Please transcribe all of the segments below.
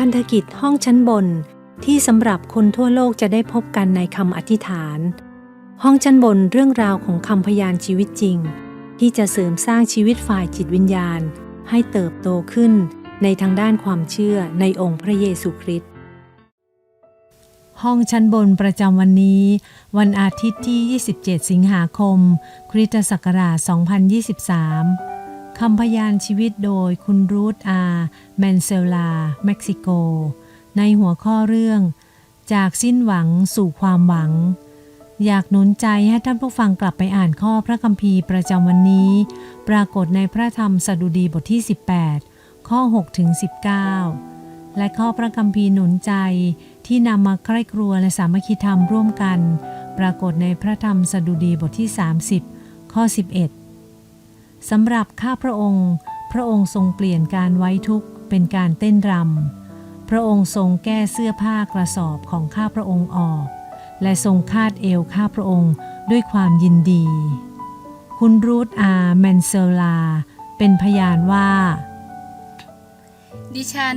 พันธกิจห้องชั้นบนที่สำหรับคนทั่วโลกจะได้พบกันในคำอธิษฐาน ห้องชั้นบนเรื่องราวของคำพยานชีวิตจริง ที่จะเสริมสร้างชีวิตฝ่ายจิตวิญญาณ ให้เติบโตขึ้นในทางด้านความเชื่อในองค์พระเยซูคริสต์ห้องชั้นบนประจำวันนี้ วันอาทิตย์ที่ 27 สิงหาคม คริสตศักราช 2023 คำพยานชีวิตโดยคุณรูธอาแมนเซลา เม็กซิโก ในหัวข้อเรื่อง จากสิ้นหวังสู่ความหวัง อยากหนุนใจให้ท่านผู้ฟังกลับไปอ่านข้อพระคัมภีร์ประจำวันนี้ ปรากฏในพระธรรมสดุดีบทที่ 18 ข้อ6ถึง19 และข้อพระคัมภีร์หนุนใจที่นำมาใคร่ครัวและสามัคคีธรรมร่วมกัน ปรากฏในพระธรรมสดุดีบทที่ 30 ข้อ 11 สำหรับข้าพระองค์ พระองค์ทรงเปลี่ยนการไว้ทุกข์เป็นการเต้นรำ พระองค์ทรงแก้เสื้อผ้ากระสอบของข้าพระองค์ออก และทรงคาดเอวข้าพระองค์ด้วยความยินดี คุณรูธอาแมนเซลาเป็นพยานว่า ดิฉัน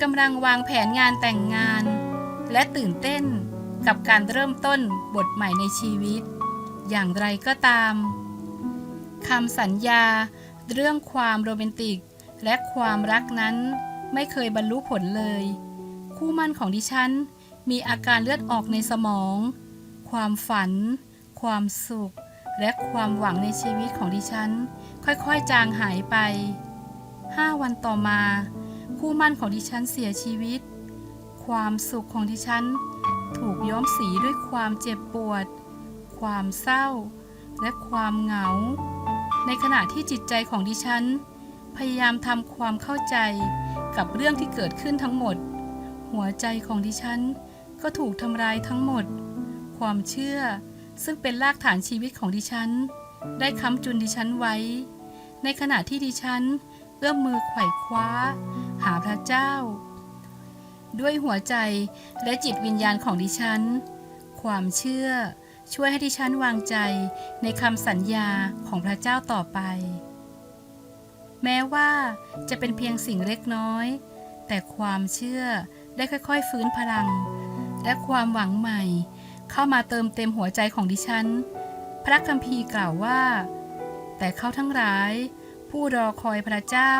กำลังวางแผนงานแต่งงาน และตื่นเต้นกับการเริ่มต้นบทใหม่ในชีวิต อย่างไรก็ตาม คำสัญญา เรื่องความโรแมนติก และความรักนั้นไม่เคยบรรลุผลเลย คู่มั่นของดิฉัน มีอาการเลือดออกในสมอง ความฝัน ความสุข และความหวังในชีวิตของดิฉัน ค่อยๆจางหายไปห้าวันต่อมา คู่มั่นของดิฉันเสียชีวิต ความสุขของดิฉัน ถูกย้อมสีด้วยความเจ็บปวด ความเศร้า และความเหงา ในขณะที่จิตใจของดิฉัน พยายามทำความเข้าใจกับเรื่องที่เกิดขึ้นทั้งหมด หัวใจของดิฉันก็ถูกทำลายทั้งหมด ความเชื่อซึ่งเป็นรากฐานชีวิตของดิฉัน ได้ค้ำจุนดิฉันไว้ ในขณะที่ดิฉันเอื้อมมือไขว่คว้า หาพระเจ้า ด้วยหัวใจและจิตวิญญาณของดิฉัน ความเชื่อ ช่วยให้ดิฉันวางใจในคำสัญญาของพระเจ้าต่อไป แม้ว่าจะเป็นเพียงสิ่งเล็กน้อย แต่ความเชื่อได้ค่อยๆ ฟื้นพลัง และความหวังใหม่ เข้ามาเติมเต็มหัวใจของดิฉัน พระคัมภีร์กล่าวว่า แต่เขาทั้งหลาย ผู้รอคอยพระเจ้า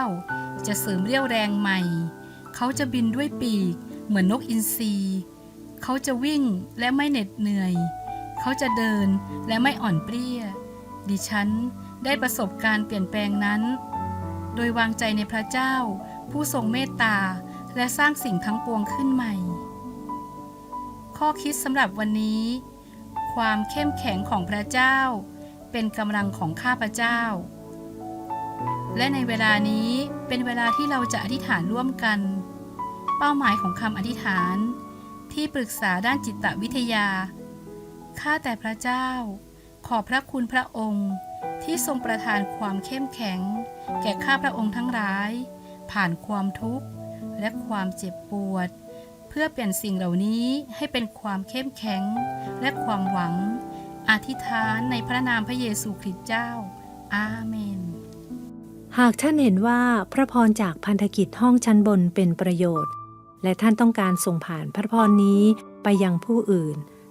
จะเสริมเรี่ยวแรงใหม่ เขาจะบินด้วยปีกเหมือนนกอินทรีเขาจะวิ่งและไม่เหน็ดเหนื่อย เขาจะเดินและไม่อ่อนเปรี้ย ดิฉันได้ประสบการเปลี่ยนแปลงนั้น โดยวางใจในพระเจ้า ผู้ทรงเมตตาและสร้างสิ่งทั้งปวงขึ้นใหม่ ข้อคิดสำหรับวันนี้ ความเข้มแข็งของพระเจ้า เป็นกำลังของข้าพระเจ้า และในเวลานี้เป็นเวลาที่เราจะอธิษฐานร่วมกัน เป้าหมายของคำอธิษฐาน ที่ปรึกษาด้านจิตวิทยา ข้าแต่พระเจ้า ขอพระคุณพระองค์ ที่ทรงประทานความเข้มแข็ง แก่ข้าพระองค์ทั้งหลาย ผ่านความทุกข์และความเจ็บปวด เพื่อเปลี่ยนสิ่งเหล่านี้ให้เป็นความเข้มแข็ง และความหวัง อธิษฐานในพระนามพระเยซูคริสต์เจ้า อาเมน หากท่านเห็นว่าพระพรจากพันธกิจห้องชั้นบนเป็นประโยชน์ และท่านต้องการส่งผ่านพระพรนี้ไปยังผู้อื่น